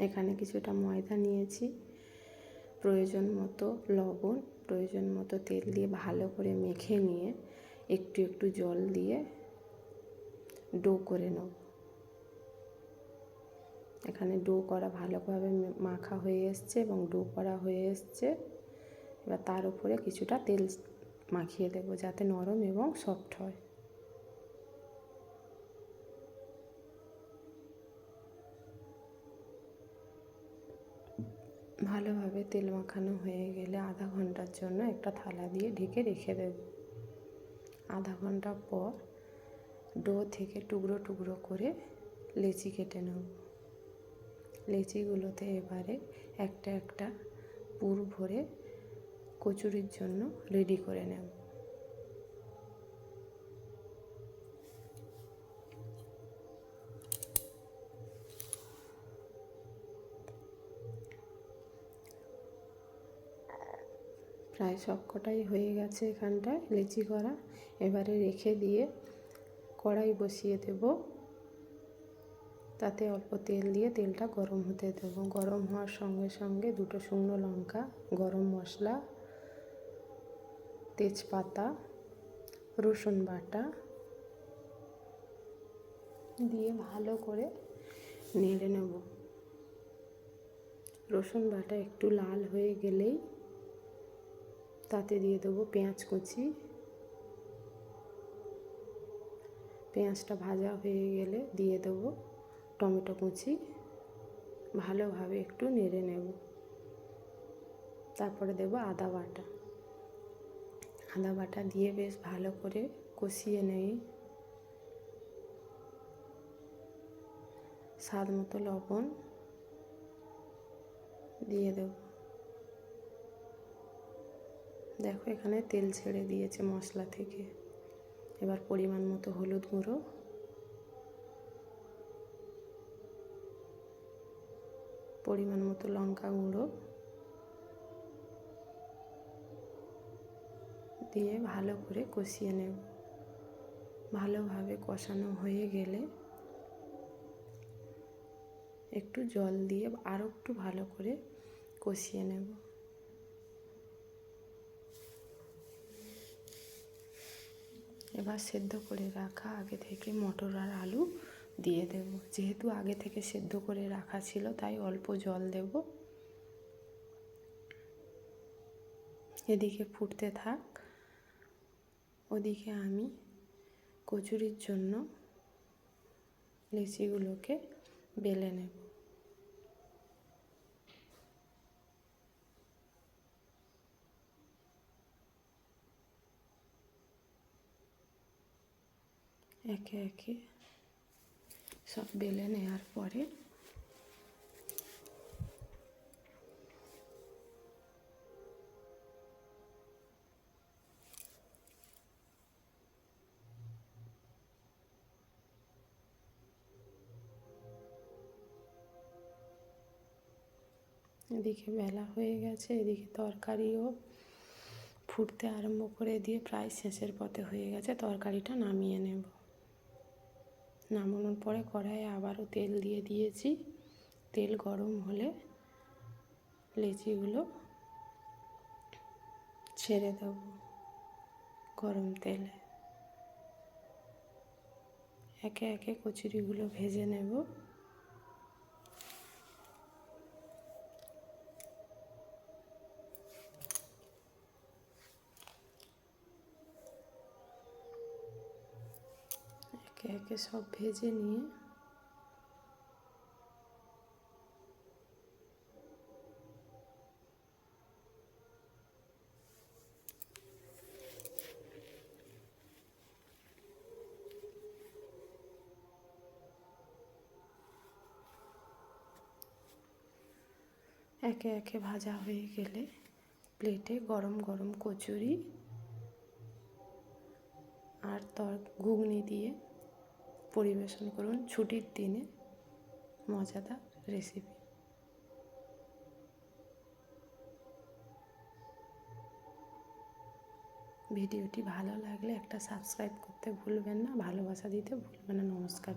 এখানে কিছুটা ময়দা নিয়েছি। প্রয়োজন মতো লবণ, প্রয়োজন মতো তেল দিয়ে ভালো করে মেখে নিয়ে একটু একটু জল দিয়ে ডো করে নেব। এখানে ডো করা ভালোভাবে মাখা হয়ে এসছে এবং ডো করা হয়ে এসছে। এবার তার উপরে কিছুটা তেল মাখিয়ে দেব যাতে নরম এবং সফট হয়। ভালোভাবে তেল মাখানো হয়ে গেলে আধা ঘণ্টার জন্য একটা থালা দিয়ে ঢেকে রেখে দেব। আধা ঘণ্টা পর ডো থেকে টুকরো টুকরো করে লেচি কেটে নেব। লেচিগুলোতে এবারে একটা একটা পুর ভরে কচুরির জন্য রেডি করে নেব। প্রায় সবকটাই হয়ে গেছে এখানটায় লেচি করা। এবারে রেখে দিয়ে কড়াই বসিয়ে দেব। তাতে অল্প তেল দিয়ে তেলটা গরম হতে দেব। গরম হওয়ার সঙ্গে সঙ্গে দুটো শুকনো লঙ্কা, গরম মশলা, তেজপাতা, রসুন বাটা দিয়ে ভালো করে নেড়ে নেব। রসুন বাটা একটু লাল হয়ে গেলেই তাতে দিয়ে দেবো পেঁয়াজ কুচি। পেঁয়াজটা ভাজা হয়ে গেলে দিয়ে দেবো টমেটো কুচি। ভালোভাবে একটু নেড়ে নেব। তারপরে দেবো আদা বাটা। আদা বাটা দিয়ে বেশ ভালো করে কষিয়ে নেই। স্বাদ মতো লবণ দিয়ে দেব। দেখো এখানে তেল ছেড়ে দিয়েছে মশলা থেকে। এবার পরিমাণ মতো হলুদ গুঁড়ো। পরিমাণ মতো লঙ্কা গুঁড়ো। দিয়ে ভালো করে কষিয়ে নেব। ভালোভাবে কষানো হয়ে গেলে একটু জল দিয়ে আরও একটু ভালো করে কষিয়ে নেব। এবার সেদ্ধ করে রাখা, আগে থেকে মটর আর আলু দিয়ে দেব। যেহেতু আগে থেকে সেদ্ধ করে রাখা ছিল, তাই অল্প জল দেব। এদিকে ফুটতে থাক। ওদিকে আমি কচুরির জন্য লিচিগুলোকে বেলে নেব। একে একে সব বেলে নেওয়ার পরে এদিকে বেলা হয়ে গেছে, এদিকে তরকারিও ফুটতে আরম্ভ করে দিয়ে প্রায় শেষের পথে হয়ে গেছে। তরকারিটা নামিয়ে নেব। নামানোর পরে কড়াইয়ে আবারও তেল দিয়ে দিয়েছি। তেল গরম হলে লেচিগুলো ছেড়ে দেব গরম তেলে। একে একে কচুরিগুলো ভেজে নেব। একে সব ভেজে নিয়ে একে একে ভাজা হয়ে গেলে প্লেটে গরম গরম কচুরি আর তর ঘুগনি দিয়ে পরিবেশন করুন ছুটির দিনে। মজাদার রেসিপি ভিডিওটি ভালো লাগলে একটা সাবস্ক্রাইব করতে ভুলবেন না, ভালোবাসা দিতে ভুলবেন না, নমস্কার।